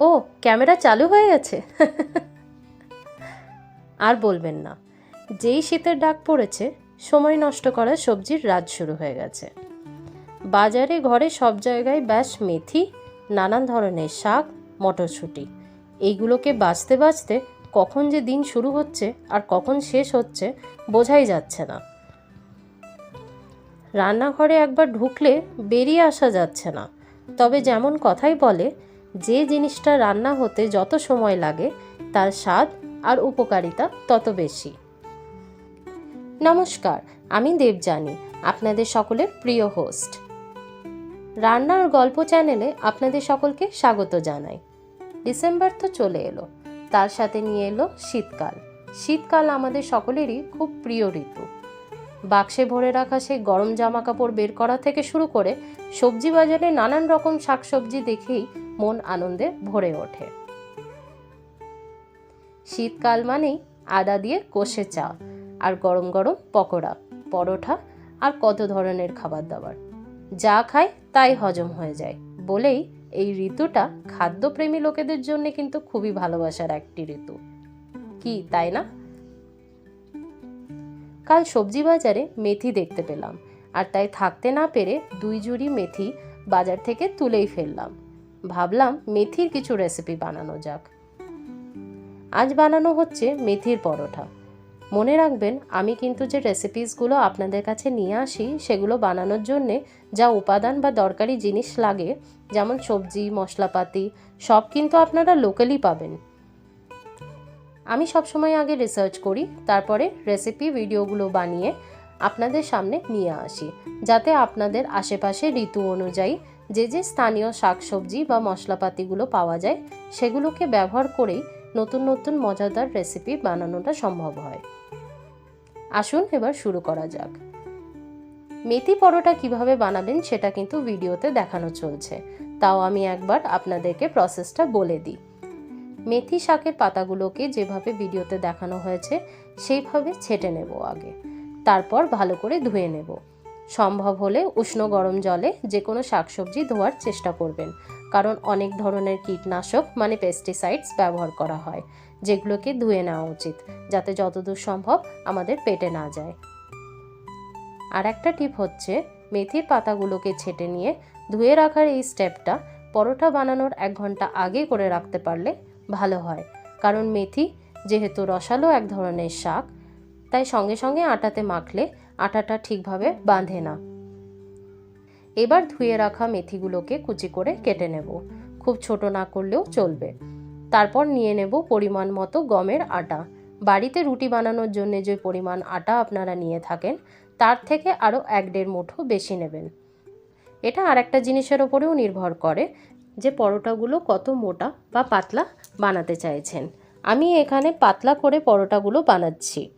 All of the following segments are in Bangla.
ও, ক্যামেরা চালু হয়ে গেছে। আর বলবেন না। যেই শীতের ডাক পড়েছে, সময় নষ্ট করা সবজির রাজ শুরু হয়ে গেছে। বাজারে, ঘরে সব জায়গায় ব্যাস মেথি, নানান ধরনের শাক, মটরশুঁটি। এইগুলোকে বাঁচতে বাঁচতে কখন যে দিন শুরু হচ্ছে আর কখন শেষ হচ্ছে বোঝাই যাচ্ছে না। রান্নাঘরে একবার ঢুকলে বেরিয়ে আসা যাচ্ছে না। তবে যেমন কথাই বলে যে জিনিসটা রান্না হতে যত সময় লাগে, তার স্বাদ আর উপকারিতা তত বেশি। নমস্কার, আমি দেবজানি আপনাদের সকলের প্রিয় হোস্ট রান্নার গল্প চ্যানেলে আপনাদের সকলকে স্বাগত জানাই। ডিসেম্বর তো চলে এলো, তার সাথে নিয়ে এলো শীতকাল। শীতকাল আমাদের সকলেরই খুব প্রিয় ঋতু। বাক্সে ভরে রাখা সেই গরম জামা কাপড় বের করা থেকে শুরু করে সবজি বাজারে নানান রকম শাকসবজি দেখেই মন আনন্দে ভরে ওঠে। শীতকাল মানেই আদা দিয়ে কষে চা আর গরম গরম পকোড়া পরোটা আর কত ধরনের খাবার দাবার। যা খায় তাই হজম হয়ে যায়। বলেই এই ঋতুটা খাদ্যপ্রেমী লোকেদের জন্য কিন্তু খুবই ভালোবাসার একটি ঋতু। কি, তাই না? কাল সবজি বাজারে মেথি দেখতে পেলাম। আর তাই থাকতে না পেরে দুই জুড়ি মেথি বাজার থেকে তুলেই ফেললাম। ভাবলাম মেথির কিছু রেসিপি বানানো যাক। আজ বানানো হচ্ছে মেথির পরোটা। মনে রাখবেন, আমি কিন্তু যে রেসিপিসগুলো আপনাদের কাছে নিয়ে আসি, সেগুলো বানানোর জন্যে যা উপাদান বা দরকারি জিনিস লাগে, যেমন সবজি, মশলাপাতি, সব কিন্তু আপনারা লোকালি পাবেন। আমি সবসময় আগে রিসার্চ করি, তারপরে রেসিপি ভিডিওগুলো বানিয়ে আপনাদের সামনে নিয়ে আসি, যাতে আপনাদের আশেপাশে ঋতু অনুযায়ী যে যে স্থানীয় শাকসবজি বা মশলাপাতিগুলো পাওয়া যায়, সেগুলোকে ব্যবহার করেই নতুন নতুন মজাদার রেসিপি বানানোটা সম্ভব হয়। আসুন এবার শুরু করা যাক। মেথি পরোটা কীভাবে বানাবেন সেটা কিন্তু ভিডিওতে দেখানো চলছে। তাও আমি একবার আপনাদেরকে প্রসেসটা বলে দিই। মেথি শাকের পাতাগুলোকে যেভাবে ভিডিওতে দেখানো হয়েছে, সেইভাবে ছেটে নেব আগে। তারপর ভালো করে ধুয়ে নেব। সম্ভব হলে উষ্ণ গরম জলে যে কোনো শাকসবজি ধোয়ার চেষ্টা করবেন, কারণ অনেক ধরনের কীটনাশক মানে পেস্টিসাইডস ব্যবহার করা হয়, যেগুলোকে ধুয়ে নেওয়া উচিত, যাতে যতদূর সম্ভব আমাদের পেটে না যায়। আর একটা টিপ হচ্ছে, মেথির পাতাগুলোকে ছেটে নিয়ে ধুয়ে রাখার এই স্টেপটা পরোটা বানানোর এক ঘণ্টা আগে করে রাখতে পারলে ভালো হয়। কারণ মেথি যেহেতু রসালো এক ধরনের শাক, তাই সঙ্গে সঙ্গে আটাতে মাখলে আটাটা ঠিকভাবে বাঁধে না। এবার ধুয়ে রাখা মেথিগুলোকে কুচি করে কেটে নেব। খুব ছোট না করলেও চলবে। তারপর নিয়ে নেব পরিমাণ মতো গমের আটা। বাড়িতে রুটি বানানোর জন্য যে পরিমাণ আটা আপনারা নিয়ে থাকেন, তার থেকে আরও এক দেড় মুঠো বেশি নেবেন। এটা আর একটা জিনিসের ওপরেও নির্ভর করে যে পরোটাগুলো কত মোটা বা পাতলা বানাতে চাইছেন। আমি এখানে পাতলা করে পরোটাগুলো বানাচ্ছি।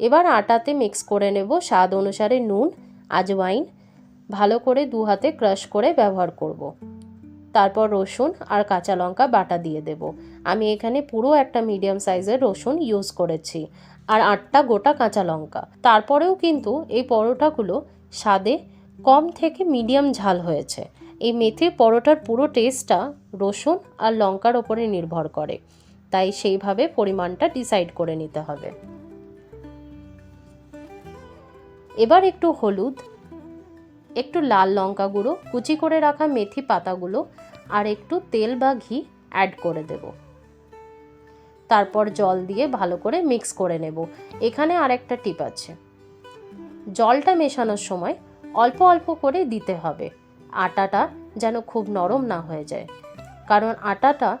এবার আটাতে মিক্স করে নেব স্বাদ অনুসারে নুন, আজওয়াইন, ভালো করে দু হাতে ক্রাশ করে ব্যবহার করব। তারপর রসুন আর কাঁচা লঙ্কা বাটা দিয়ে দেব। আমি এখানে পুরো একটা মিডিয়াম সাইজের রসুন ইউজ করেছি আর আটটা গোটা কাঁচা লঙ্কা। তারপরেও কিন্তু এই পরোটাগুলো স্বাদে কম থেকে মিডিয়াম ঝাল হয়েছে। এই মেথির পরোটার পুরো টেস্টটা রসুন আর লঙ্কার ওপরে নির্ভর করে। তাই সেইভাবে পরিমাণটা ডিসাইড করে নিতে হবে। এবার একটু হলুদ, একটু লাল লঙ্কা গুঁড়ো, কুচি করে রাখা মেথি পাতাগুলো আর একটু তেল বা ঘি অ্যাড করে দেব। তারপর জল দিয়ে ভালো করে মিক্স করে নেব। এখানে আরেকটা টিপ আছে। জলটা মেশানোর সময় অল্প অল্প করে দিতে হবে। আটাটা যেন খুব নরম না হয়ে যায়। কারণ আটাটা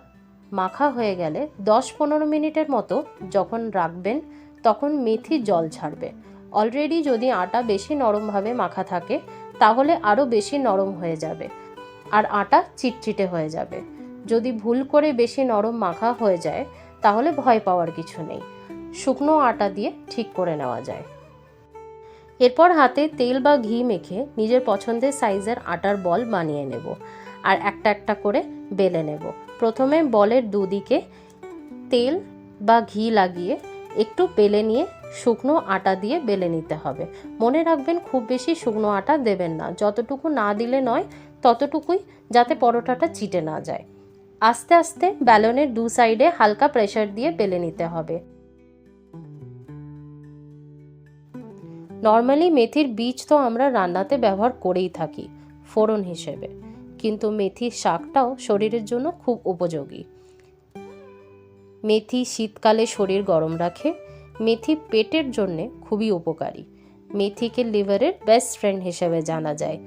মাখা হয়ে গেলে দশ পনেরো মিনিটের মতো যখন রাখবেন, তখন মেথি জল ছাড়বে। অলরেডি যদি আটা বেশি নরমভাবে মাখা থাকে, তাহলে আরও বেশি নরম হয়ে যাবে আর আটা চিটচিটে হয়ে যাবে। যদি ভুল করে বেশি নরম মাখা হয়ে যায়, তাহলে ভয় পাওয়ার কিছু নেই। শুকনো আটা দিয়ে ঠিক করে নেওয়া যায়। এরপর হাতে তেল বা ঘি মেখে নিজের পছন্দের সাইজের আটার বল বানিয়ে নেব আর একটা একটা করে বেলে নেব। প্রথমে বলের দুদিকে তেল বা ঘি লাগিয়ে একটু বেলে নিয়ে শুকনো আটা দিয়ে বেলে নিতে হবে। মনে রাখবেন খুব বেশি শুকনো আটা দেবেন না। যতটুকু না দিলে নয়, ততটুকুই যাতে পরোটাটা চিটে না যায়। আস্তে আস্তে ব্যালনের দু সাইডে হালকা প্রেশার দিয়ে বেলে নিতে হবে। নর্মালি মেথির বীজ তো আমরা রান্নাতে ব্যবহার করেই থাকি, ফোড়ন হিসেবে। কিন্তু মেথির শাকটাও শরীরের জন্য খুব উপযোগী। মেথি শীতকালে শরীর গরম রাখে, মেথি পেটের জন্যে খুবই উপকারী। মেথিকে লিভারের বেস্ট ফ্রেন্ড হিসেবে জানা যায়।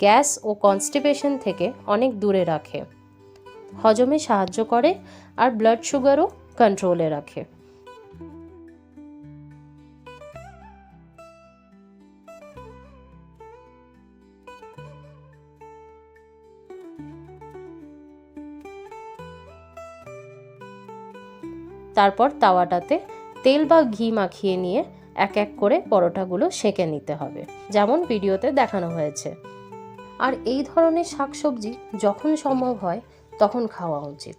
গ্যাস ও কনস্টিপেশন থেকে অনেক দূরে রাখে। হজমে সাহায্য করে আর ব্লাড সুগারও কন্ট্রোলে রাখে। তারপর তাওয়াটাতে তেল বা ঘি মাখিয়ে নিয়ে এক এক করে পরোটাগুলো সেঁকে নিতে হবে, যেমন ভিডিওতে দেখানো হয়েছে। আর এই ধরনের শাকসবজি যখন সম্ভব হয়, তখন খাওয়া উচিত।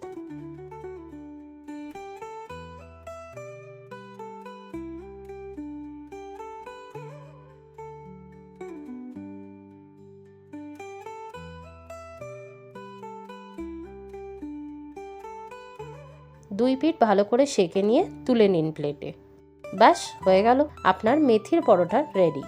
দুই পিঠ ভালো করে সেঁকে নিয়ে তুলে নিন প্লেটে ব্যাস, হয়ে গেল আপনার মেথির পরোটা রেডি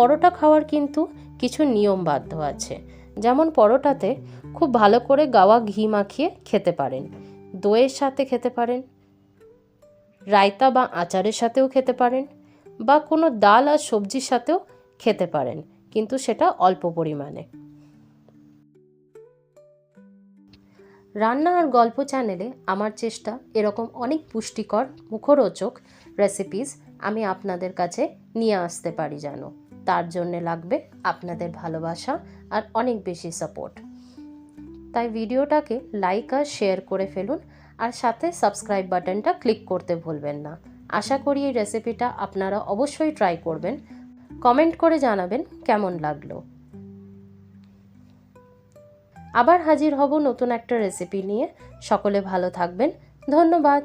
পরোটা খাওয়ার কিন্তু কিছু নিয়ম বাধ্য আছে। যেমন পরোটাতে খুব ভালো করে গাওয়া ঘি মাখিয়ে খেতে পারেন। দইয়ের সাথে খেতে পারেন। রায়তা বা আচারের সাথেও খেতে পারেন। বা কোনো ডাল আর সবজির সাথেও খেতে পারেন, কিন্তু সেটা অল্প পরিমাণে। রান্না আর গল্প চ্যানেলে আমার চেষ্টা এরকম অনেক পুষ্টিকর মুখরোচক রেসিপিস আমি আপনাদের কাছে নিয়ে আসতে পারি জানো। তার জন্য লাগবে আপনাদের ভালোবাসা আর অনেক বেশি সাপোর্ট তাই ভিডিওটাকে লাইক আর শেয়ার করে ফেলুন আর সাথে সাবস্ক্রাইব বাটনটা ক্লিক করতে ভুলবেন না। আশা করি এই রেসিপিটা আপনারা অবশ্যই ট্রাই করবেন। কমেন্ট করে জানাবেন কেমন লাগল। আবার হাজির হব নতুন একটা রেসিপি নিয়ে। সকলে ভালো থাকবেন। ধন্যবাদ।